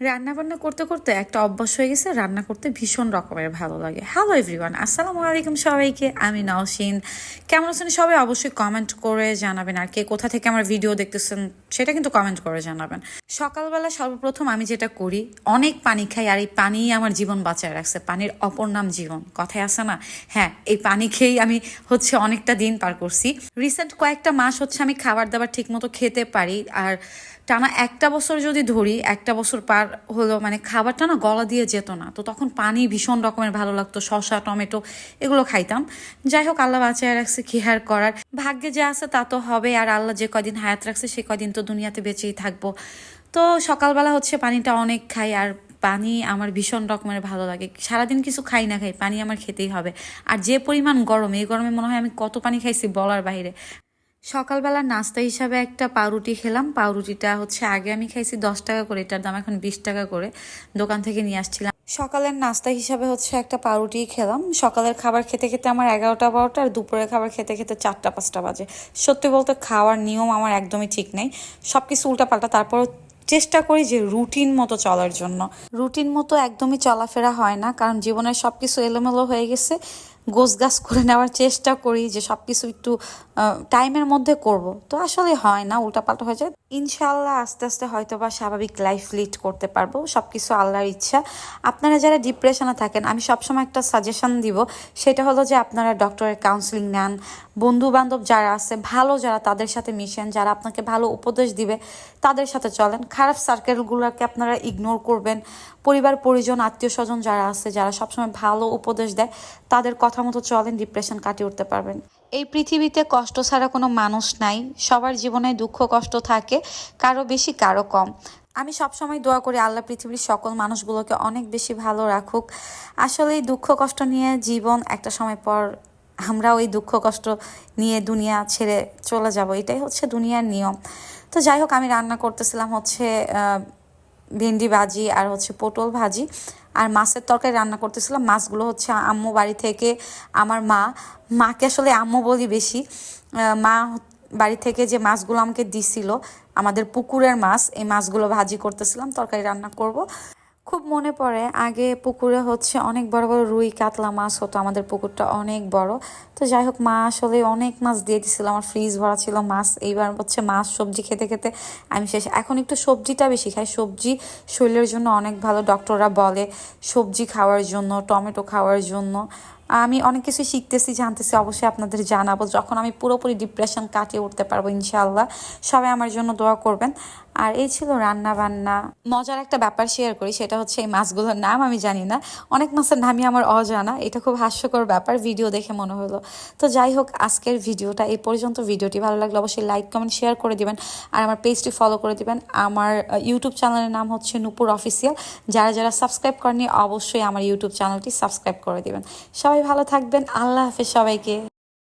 রান্না বান্না করতে করতে একটা অভ্যাস হয়ে গেছে, রান্না করতে ভীষণ রকমের ভালো লাগে। হ্যালো এভরিওয়ান আসসালামু আলাইকুম সবাইকে, আমি নওশিন। কেমন আছেন সবাই? অবশ্যই কমেন্ট করে জানাবেন আর কে কোথা থেকে আমার ভিডিও দেখতেছেন, সেটা কিন্তু কমেন্ট করে জানাবেন। সকালবেলা সর্বপ্রথম আমি যেটা করি, অনেক পানি খাই আর এই পানিই আমার জীবন বাঁচায় রাখছে, পানির অপর নাম জীবন। কথায় আছে না? হ্যাঁ এই পানি খেয়েই আমি হচ্ছে অনেকটা দিন পার করছি। রিসেন্ট কয়েকটা মাস হচ্ছে আমি খাবার দাবার ঠিকমতো খেতে পারি আর টানা একটা বছর যদি ধরি, একটা বছর পার হলো মানে খাবারটা না গলা দিয়ে যেত না। তো তখন পানি ভীষণ রকমের ভালো লাগতো, শসা, টমেটো এগুলো খাইতাম। যাই হোক, আল্লাহ বাঁচায় রাখছে হার করার? ভাগ্যে যা আছে তা তো হবে, আর আল্লাহ যে কদিন হায়াত রাখছে, সে কদিন তো দুনিয়াতে বেঁচেই থাকব। তো সকালবেলা হচ্ছে পানিটা অনেক খাই, আর পানি আমার ভীষণ রকমের ভালো লাগে। সারাদিন কিছু খাই না খাই, পানি আমার খেতেই হবে। আর যে পরিমাণ গরম, এই গরমে মনে হয় আমি কত পানি খাইছি বলার বাইরে। সকালবেলা নাস্তা হিসাবে একটা পাউরুটি খেলাম। পাউরুটিটা হচ্ছে আগে আমি খাইছি দশ টাকা করে, এটার দাম এখন বিশ টাকা করে। দোকান থেকে নিয়ে আসছিলাম। সকালের নাস্তা হিসাবে হচ্ছে একটা পাউরুটি খেলাম। সকালের খাবার খেতে খেতে আমার এগারোটা, বারোটা আর দুপুরের খাবার খেতে খেতে চারটা, পাঁচটা বাজে। সত্যি বলতে খাওয়ার নিয়ম আমার একদমই ঠিক নেই। সব কিছু উল্টাপাল্টা তারপর চেষ্টা করি যে রুটিন মতো চলার জন্য। রুটিন মতো একদমই চলাফেরা হয় না, কারণ জীবনের সব কিছু এলোমেলো হয়ে গেছে। গোছগাছ করে নেওয়ার চেষ্টা করি যে সব কিছু একটু টাইমের মধ্যে করব। তো আসলে হয় না, উল্টাপাল্টা হয়ে যায়। ইনশাল্লাহ আস্তে আস্তে হয়তো বা স্বাভাবিক লাইফ লিড করতে পারব সব কিছু আল্লাহর ইচ্ছা। আপনারা যারা ডিপ্রেশনে থাকেন, আমি সবসময় একটা সাজেশন দিব, সেটা হলো যে আপনারা ডক্টরের কাউন্সিলিং নেন বন্ধু বান্ধব যারা আছে, ভালো যারা তাদের সাথে মিশেন, যারা আপনাকে ভালো উপদেশ দিবে, তাদের সাথে চলেন। খারাপ সার্কেলগুলোকে আপনারা ইগনোর করবেন। পরিবার, পরিজন আত্মীয় স্বজন যারা আছে, যারা সবসময় ভালো উপদেশ দেয়, তাদের কথা মতো চলেন ডিপ্রেশন কাটিয়ে উঠতে পারবেন। এই পৃথিবীতে কষ্ট ছাড়া কোনো মানুষ নাই। সবার জীবনে দুঃখ, কষ্ট থাকে, কারও বেশি, কারও কম। আমি সবসময় দোয়া করি আল্লাহ পৃথিবীর সকল মানুষগুলোকে অনেক বেশি ভালো রাখুক। আসলে এই দুঃখ, কষ্ট নিয়ে জীবন একটা সময় পর আমরা ওই দুঃখ, কষ্ট নিয়ে দুনিয়া ছেড়ে চলে যাব। এটাই হচ্ছে দুনিয়ার নিয়ম। তো যাই হোক, আমি রান্না করতেছিলাম হচ্ছে ভেন্ডি ভাজি আর হচ্ছে পটল ভাজি। আর মাছের তরকারি রান্না করতেছিলাম। মাছগুলো হচ্ছে আম্মু বাড়ি থেকে, আমার মা, মাকে আসলে আম্মু বলি বেশি। মা বাড়ি থেকে যে মাছগুলো আমাকে দিছিল, আমাদের পুকুরের মাছ, এই মাছগুলো ভাজি করতেছিলাম, তরকারি রান্না করব। খুব মনে পড়ে। আগে পুকুরে হচ্ছে অনেক বড় বড় রুই, কাতলা মাছ হতো, আমাদের পুকুরটা অনেক বড়। তো যাই হোক মা আসলে অনেক মাছ দিয়ে দিছিল, আমার ফ্রিজ ভরা ছিল মাছ। এইবার হচ্ছে মাছ, সবজি খেতে খেতে আমি শেষ। এখন একটু সবজিটা বেশি খাই। সবজি শরীরের জন্য অনেক ভালো ডক্টররা বলে সবজি খাওয়ার জন্য, টমেটো খাওয়ার জন্য। আমি অনেক কিছু শিখতেছি, জানতেছি, অবশ্যই আপনাদের জানাব। যখন আমি পুরোপুরি ডিপ্রেশন কাটিয়ে উঠতে পারব, ইনশাআল্লাহ। সবাই আমার জন্য দোয়া করবেন। আর এই ছিল রান্না বান্না মজার একটা ব্যাপার শেয়ার করি, সেটা হচ্ছে এই মাছগুলোর নাম আমি জানি না। অনেক মাছের নামই আমার অজানা, এটা খুব হাস্যকর ব্যাপার ভিডিও দেখে মনে হলো। তো যাই হোক, আজকের ভিডিওটা এই পর্যন্ত। ভিডিওটি ভালো লাগলে অবশ্যই লাইক কমেন্ট শেয়ার করে দিবেন। আর আমার পেজটি ফলো করে দিবেন। আমার ইউটিউব চ্যানেলের নাম হচ্ছে নূপুর অফিসিয়াল যারা যারা সাবস্ক্রাইব করেনি অবশ্যই আমার ইউটিউব চ্যানেলটি সাবস্ক্রাইব করে দিবেন। সবাই ভালো থাকবেন। আল্লাহ হাফেজ সবাইকে।